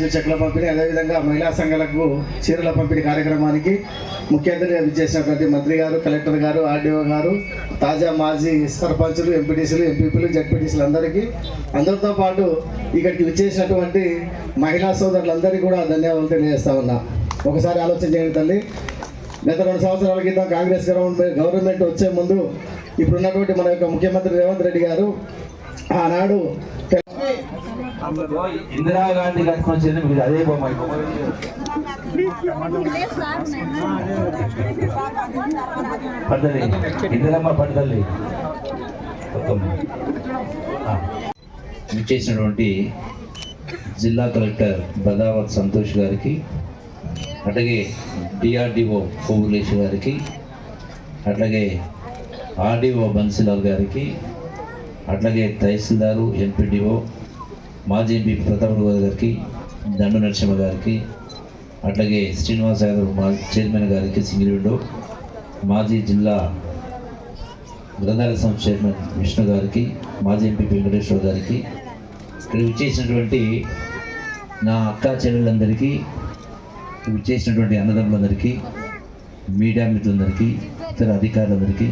లక్ష్మి చెక్కుల పంపిణీ అదేవిధంగా మహిళా సంఘాలకు చీరల పంపిణీ కార్యక్రమానికి ముఖ్య అతిథిగా విచ్చేసినటువంటి మంత్రి గారు కలెక్టర్ గారు ఆర్డీఓ గారు తాజా మాజీ సర్పంచులు ఎంపీటీసీలు ఎంపీపీలు జడ్పీటీసీలు అందరికీ. అందరితో పాటు ఇక్కడికి విచ్చేసినటువంటి మహిళా సోదరులందరికీ కూడా ధన్యవాదాలు తెలియజేస్తా ఉన్నా. ఒకసారి ఆలోచన చేయండి తల్లి. గత రెండు సంవత్సరాల క్రితం కాంగ్రెస్ గవర్నమెంట్ గవర్నమెంట్ వచ్చే ముందు ఇప్పుడున్నటువంటి మన యొక్క ముఖ్యమంత్రి రేవంత్ రెడ్డి గారు ఆనాడు ఇందిరాగాంధీ ఇందిరాగాంధీ కట్టుకొచ్చింది మీరు అదే బొమ్మ ఈ ఇందిరమ్మ పడ్డది చేసినటువంటి జిల్లా కలెక్టర్ బదావత్ సంతోష్ గారికి అట్లాగే డిఆర్డిఓ కోవులేష్ గారికి అట్లాగే ఆర్డీఓ బన్సిలాల్ గారికి అట్లాగే తహసీల్దారు ఎంపీడీఓ మాజీ ఎంపీ ప్రతాప్ గౌడ్ గారికి దండు నరసింహ గారికి అట్లాగే శ్రీనివాస యాదవ్ మా చైర్మన్ గారికి సింగిల్ విండో మాజీ జిల్లా గ్రంథాలయ సంస్థ చైర్మన్ విష్ణు గారికి మాజీ ఎంపీ వెంకటేశ్వర గారికి ఇక్కడ విచ్చేసినటువంటి నా అక్క చెల్లెళ్ళందరికీ విచ్చేసినటువంటి అన్నదమ్ములందరికీ మీడియా మిత్రులందరికీ ఇతర అధికారులందరికీ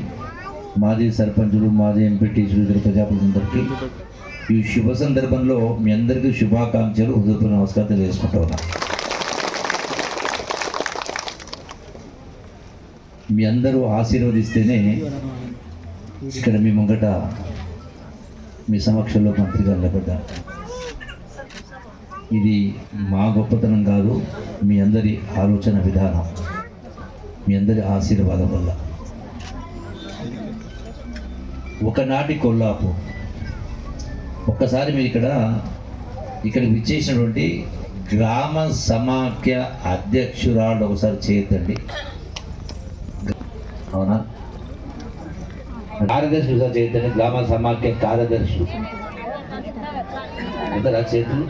మాజీ సర్పంచులు మాజీ ఎంపీటీసీలు ఇతర ప్రజాప్రతినిధులకి ఈ శుభ సందర్భంలో మీ అందరికీ శుభాకాంక్షలు హృదయపూర్వ నమస్కారం తెలియజేసుకుంటూ మీ అందరూ ఆశీర్వదిస్తేనే ఇక్కడ మీ ముంగట మీ సమక్షంలో మంత్రిగా నిలబడ్డా ఇది మా గొప్పతనం కాదు మీ అందరి ఆలోచన విధానం మీ అందరి ఆశీర్వాదం వల్ల. ఒకనాటి కొల్లాపు. ఒక్కసారి మీరు ఇక్కడ ఇక్కడికి విచ్చేసినటువంటి గ్రామ సమాఖ్య అధ్యక్షురాలు ఒకసారి చేయొద్దండి. అవునా? కార్యదర్శి ఒకసారి చేయొద్దండి. గ్రామ సమాఖ్య కార్యదర్శి. ఎంతరా చేతులు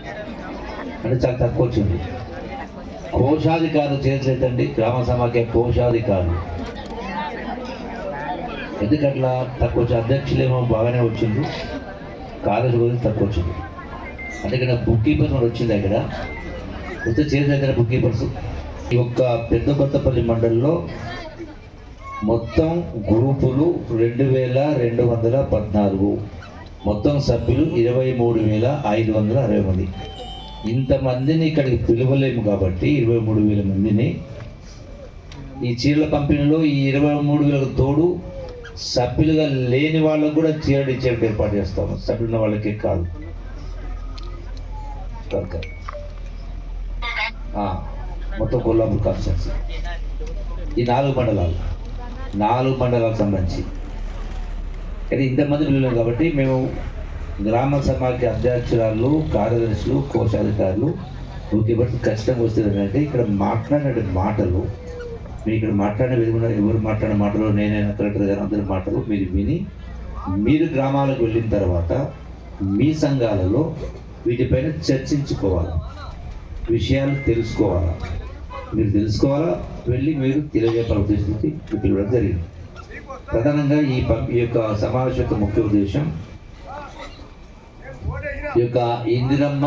అంటే చాలా తక్కువ వచ్చింది. కోశాధికారులు చేయట్లేదండి గ్రామ సమాఖ్య కోశాధికారులు. ఎందుకట్లా? తక్కువ వచ్చి అధ్యక్షులేమో బాగానే వచ్చింది కాలేజ్ గురించి తక్కువ వచ్చింది అంటే ఇక్కడ బుక్ కీపర్స్ కూడా వచ్చింది ఇక్కడ? కొత్త చేతి దగ్గర బుక్ కీపర్స్ ఈ యొక్క పెద్ద కొత్తపల్లి మండలిలో మొత్తం గ్రూపులు రెండు వేల రెండు వందల పద్నాలుగు. మొత్తం సభ్యులు ఇరవై మూడు వేల ఐదు వందల అరవై మంది. ఇంతమందిని ఇక్కడికి పిలవలేము కాబట్టి ఇరవై మూడు వేల మందిని. ఈ చీరల కంపెనీలో ఈ ఇరవై మూడు వేలకు తోడు సభ్యులుగా లేని వాళ్ళకు కూడా చీరలు ఇచ్చేట్టు ఏర్పాటు చేస్తాము. సభ్యులున్న వాళ్ళకి కాదు. కాదు, మొత్తం కొల్లాపూర్ కాన్స్టిట్యూన్సీ ఈ నాలుగు మండలాలు. నాలుగు మండలాలకు సంబంధించి. కానీ ఇంతమంది పిల్లలు కాబట్టి మేము గ్రామ సమాఖ్య అధ్యక్షురాలు కార్యదర్శులు కోశాధికారులు. ఓకే బట్ ఖచ్చితంగా వస్తుంది ఏంటంటే ఇక్కడ మాట్లాడిన మాటలు ఇక్కడ మాట్లాడే విధంగా ఎవరు మాట్లాడిన మాటలు నేనైనా కలెక్టర్ గారు అందరి మాటలు మీరు విని మీరు గ్రామాలకు వెళ్ళిన తర్వాత మీ సంఘాలలో వీటిపైన చర్చించుకోవాలి? విషయాలు తెలుసుకోవాలా? మీరు తెలుసుకోవాలా? వెళ్ళి మీరు తెలియజేపాల ఉద్దేశించి పిలవడం జరిగింది. ప్రధానంగా ఈ పం- ఈ యొక్క సమావేశం యొక్క ముఖ్య ఉద్దేశం ఈ యొక్క ఇందిరమ్మ